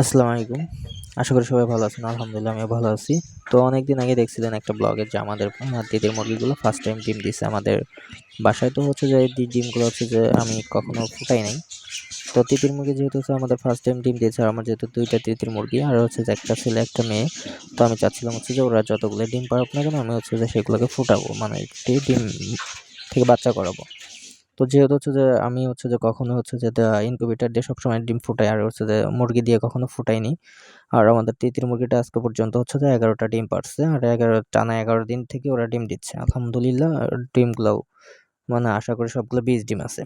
আসসালামু আলাইকুম। আশা করি সবাই ভালো আছেন। আলহামদুলিল্লাহ, আমিও ভালো আছি। তো অনেক দিন আগে দেখছিলেন একটা ব্লগে যে আমাদের দিদির মুরগিগুলো ফার্স্ট টাইম ডিম দিছে আমাদের বাসায়। তো হচ্ছে যে ডিমগুলো হচ্ছে যে আমি কখনো ফুটাই নাই। তো তিতির মুরগি যেহেতু হচ্ছে আমাদের ফার্স্ট টাইম ডিম দিয়েছে, আর আমার যেহেতু দুইটা তিতির মুরগি, আর হচ্ছে যে একটা ছেলে, একটা মেয়ে, তো আমি চাচ্ছিলাম হচ্ছে যে ওরা যতগুলো ডিম পারুক না কেন, আমি হচ্ছে যে সেগুলোকে ফুটাবো মানে ডিম থেকে বাচ্চা করাবো। তো যেহেতু হচ্ছে যে আমি হচ্ছে যে কখনো হচ্ছে যে ইনকিউবেটার দিয়ে সবসময় ডিম ফুটাই আর হচ্ছে যে মুরগি দিয়ে কখনো ফুটাইনি। আর আমাদের তিতির মুরগিটা আজকে পর্যন্ত হচ্ছে যে এগারোটা ডিম পারছে আর এগারো, টানা এগারো দিন থেকে ওরা ডিম দিচ্ছে। আলহামদুলিল্লাহ, ডিমগুলোও মানে আশা করি সবগুলো বীজ ডিম আছে।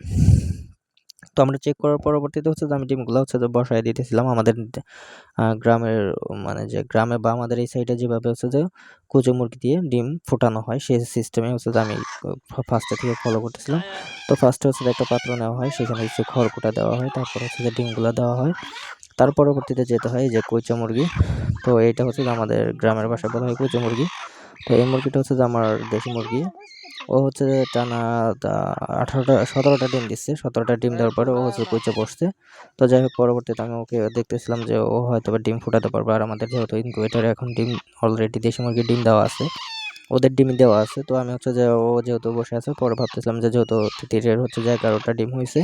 তো আমরা চেক করার পরবর্তীতে হচ্ছে যে আমি ডিমগুলো হচ্ছে যে বসায় দিতেছিলাম আমাদের গ্রামের মানে যে গ্রামে বা আমাদের এই সাইডে যেভাবে হচ্ছে যে কুচো মুরগি দিয়ে ডিম ফোটানো হয় সেই সিস্টেমে হচ্ছে যে আমি ফার্স্টে থেকে ফলো করতেছিলাম। তো ফার্স্টে হচ্ছে একটা পাত্র নেওয়া হয়, সেখানে হচ্ছে খড়কুটা দেওয়া হয়, তারপর হচ্ছে যে ডিমগুলো দেওয়া হয়। তার পরবর্তীতে যেতে হয় যে কুচো মুরগি। তো এইটা হচ্ছে আমাদের গ্রামের বাসায় বলা হয় কুচো মুরগি। তো এই মুরগিটা হচ্ছে যে আমার দেশি মুরগি। ও হচ্ছে টানা আঠারোটা সতেরোটা ডিম দিচ্ছে। সতেরোটা ডিম দেওয়ার পরে ও হচ্ছে কুচে বসছে। তো যাই হোক পরবর্তীতে আমি ওকে দেখতেছিলাম যে ও হয়তো বা ডিম ফুটাতে পারবে। আর আমাদের যেহেতু ইনকিউবেটারে এখন ডিম অলরেডি দেশি মুরগির ডিম দেওয়া আছে ওদের ডিম দেওয়া আছে। তো আমি হচ্ছে যে ও যেহেতু বসে আছে পরে ভাবতেছিলাম যে যেহেতু তিতিরের হচ্ছে যে এগারোটা ডিম হয়েছে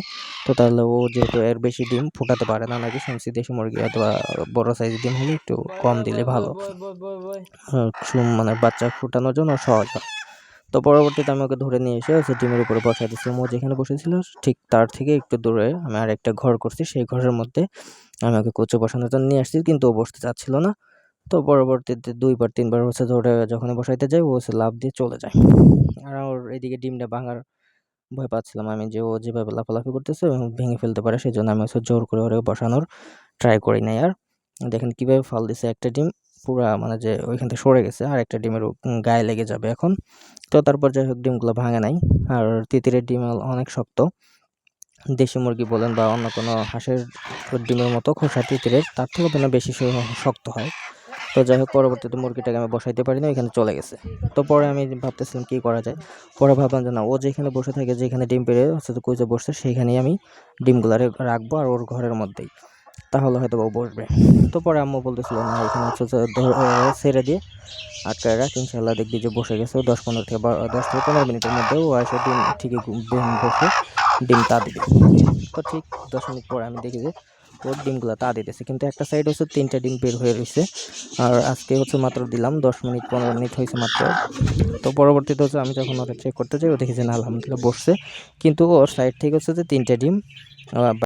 তো তাহলে ও যেহেতু এর বেশি ডিম ফুটাতে পারে না নাকি শুনছি দেশি মুরগি অথবা বড় সাইজের ডিম হলে একটু কম দিলে ভালো। মানে বাচ্চা ফুটানোর জন্য সহজ হয়। তো পরবর্তীতে আমি ওকে ধরে নিয়ে এসে হচ্ছে ডিমের উপরে বসাই দিয়েছিলাম ও যেখানে বসেছিল ঠিক তার থেকে একটু দূরে আমি আর একটা ঘর করছি, সেই ঘরের মধ্যে আমি ওকে কচু বসানোর জন্য নিয়ে আসছি, কিন্তু ও বসতে চাচ্ছিল না। তো পরবর্তীতে দুইবার, তিনবার হচ্ছে ধরে যখনই বসাইতে যাই, ও হচ্ছে লাফ দিয়ে চলে যায়। আর ওর এদিকে ডিমটা ভাঙার ভয় পাচ্ছিলাম আমি যে ও যেভাবে লাফালাফি করতেছে ভেঙে ফেলতে পারে, সেই জন্য আমি হচ্ছে জোর করে ওরে বসানোর ট্রাই করি নাই। আর দেখেন কীভাবে ফাল দিছে একটা ডিম। পুরা মানে যে ওইখান থেকে সরে গেছে, আর একটা ডিমের গায়ে লেগে যাবে এখন। তো তারপর যাই হোক, ডিমগুলো ভাঙে নাই। আর তিতিরের ডিম অনেক শক্ত। দেশি মুরগি বলেন বা অন্য কোনো হাঁসের ডিমের মতো খোসা তিতিরের, তার যেন বেশি শক্ত হয়। তো যাই হোক, পরবর্তীতে মুরগিটাকে আমি বসাইতে পারি না এখানে চলে গেছে। তো পরে আমি ভাবতেছিলাম কী করা যায়? পরে ভাবলাম যে না, ও যেখানে বসে থাকে, যেখানে ডিম পেড়ে হচ্ছে কুইজে বসছে, সেইখানেই আমি ডিমগুলো রাখব আর ওর ঘরের মধ্যেই। তাহলে হয়তো বা বসবে। তো পরে আম্মু বলতেছিল, না, এখানে হচ্ছে ছেড়ে দিয়ে আটকায় রাখ ইনশাল্লাহ দেখবি যে বসে গেছে। দশ পনেরো থেকে দশ থেকে পনেরো মিনিটের মধ্যে ও এসে ডিম, ঠিকই ডিম বসে, ডিম তা দিবে। তো ঠিক দশ মিনিট পরে আমি দেখি যে ওর ডিমগুলো তা দিতেছে। কিন্তু একটা সাইড হচ্ছে তিনটা ডিম বের হয়ে রয়েছে আর আজকে হচ্ছে মাত্র দিলাম, দশ মিনিট, পনেরো মিনিট হয়েছে মাত্র। তো পরবর্তীতে হচ্ছে আমি যখন ওটা চেক করতে চাই ও দেখেছি না, আলহামদুলিল্লাহ বসছে। কিন্তু ওর সাইড থেকে হচ্ছে যে তিনটে ডিম